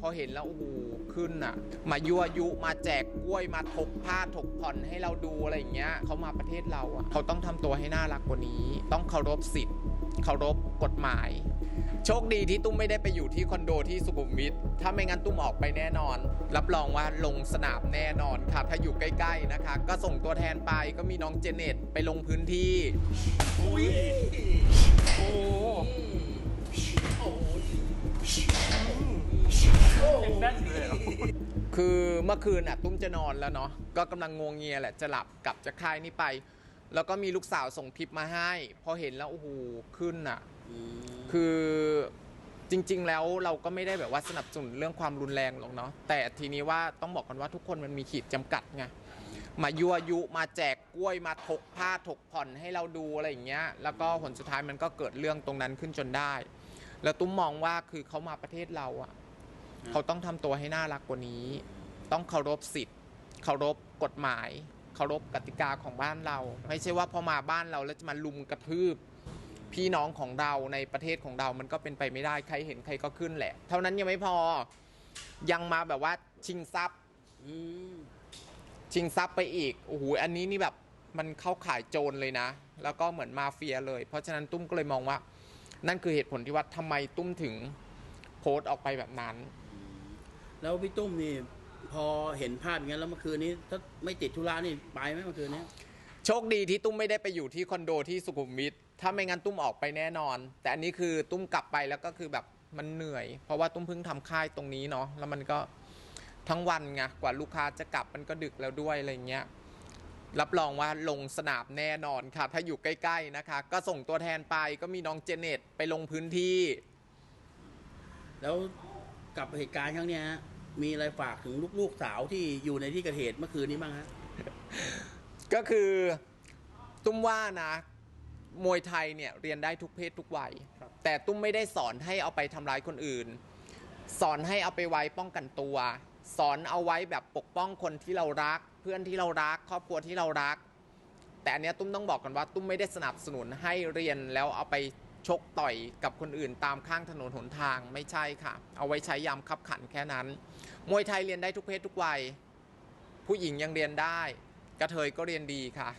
พอเห็นแล้วโอ้โหขึ้นอะ มายั่วยุมาแจกกล้วยมาถกผ้าถกผ่อนให้เราดูอะไรอย่างเงี้ยเขามาประเทศเราอะเขาต้องทำตัวให้น่ารักกว่านี้ ต้องเคารพสิทธิ์เคารพกฎหมาย โชคดีที่ตุ้มไม่ได้ไปอยู่ที่คอนโดที่สุขุมวิทถ้าไม่งั้นตุ้มออกไปแน่นอน รับรองว่าลงสนามแน่นอนค่ะ ถ้าอยู่ใกล้ๆนะคะ ก็ส่งตัวแทนไปก็มีน้องเจเน็ตไปลงพื้นที่อุ้ยโอ้ คือเมื่อคืนอะตุ้มจะนอนแล้วเนาะก็กำลังงวงเงียแหละจะหลับกลับจากค่ายนี้ไป แล้วก็มีลูกสาวส่งคลิปมาให้ พอเห็นแล้วโอ้โหขึ้นอะคือจริง ๆ แล้วเราก็ไม่ได้แบบว่าสนับสนุนเรื่องความรุนแรงหรอกเนาะแต่ทีนี้ว่าต้องบอกกันว่าทุกคนมันมีขีดจำกัดไงมายั่วยุมาแจกกล้วยมาถกผ้าถกผ่อนให้เราดูอะไรอย่างเงี้ย แล้วก็ผลสุดท้ายมันก็เกิดเรื่องตรงนั้นขึ้นจนได้ แล้วตุ้มมองว่าคือเขามาประเทศเราอะ เขาต้องทำตัวให้น่ารักกว่านี้ ต้องเคารพสิทธิ์ เคารพกฎหมาย เคารพกติกาของบ้านเรา ไม่ใช่ว่าพอมาบ้านเราแล้วจะมาลุมกระทืบ พี่น้องของเราในประเทศของเรา มันก็เป็นไปไม่ได้ ใครเห็นใครก็ขึ้นแหละ เท่านั้นยังไม่พอ ยังมาแบบว่าชิงทรัพย์ชิงทรัพย์ไปอีก โอ้โห อันนี้นี่แบบมันเข้าขายโจรเลยนะ แล้วก็เหมือนมาเฟียเลย เพราะฉะนั้นตุ้มก็เลยมองว่า นั่นคือเหตุผลที่ว่าทำไมตุ้มถึงโพสต์ออกไปแบบนั้น แล้วพี่ตุ้มนี่พอเห็นภาพอย่างนั้นแล้วเมื่อคืนนี้ถ้าไม่ติดธุระนี่ไปไหมเมื่อคืนนี้ โชคดีที่ตุ้มไม่ได้ไปอยู่ที่คอนโดที่สุขุมวิทถ้าไม่งั้นตุ้มออกไปแน่นอน แต่อันนี้คือตุ้มกลับไปแล้วก็คือแบบมันเหนื่อย เพราะว่าตุ้มเพิ่งทำค่ายตรงนี้เนาะแล้วมันก็ทั้งวันไงกว่าลูกค้าจะกลับมันก็ดึกแล้วด้วยอะไรเงี้ยรับรองว่าลงสนามแน่นอนค่ะ ถ้าอยู่ใกล้ ๆนะคะ ก็ส่งตัวแทนไปก็มีน้องเจเน็ตไปลงพื้นที่ แล้ว กับเหตุการณ์ครั้งเนี้ยฮะมีอะไรฝากถึงลูกๆสาวที่อยู่ในที่เกิดเหตุเมื่อคืนนี้บ้างฮะ ก็คือตุ้มว่านะ มวยไทยเนี่ยเรียนได้ทุกเพศทุกวัย ครับ แต่ตุ้มไม่ได้สอนให้เอาไปทำร้ายคนอื่น สอนให้เอาไปไว้ป้องกันตัว สอนเอาไว้แบบปกป้องคนที่เรารัก เพื่อนที่เรารัก ครอบครัวที่เรารัก แต่อันเนี้ยตุ้มต้องบอกกันว่า ตุ้มไม่ได้สนับสนุนให้เรียนแล้วเอาไป ชกต่อยกับคนอื่นตามข้างถนนหนทางไม่ใช่ค่ะ เอาไว้ใช้ยามขับขันแค่นั้น มวยไทยเรียนได้ทุกเพศทุกวัย ผู้หญิงยังเรียนได้ กระเทยก็เรียนดีค่ะ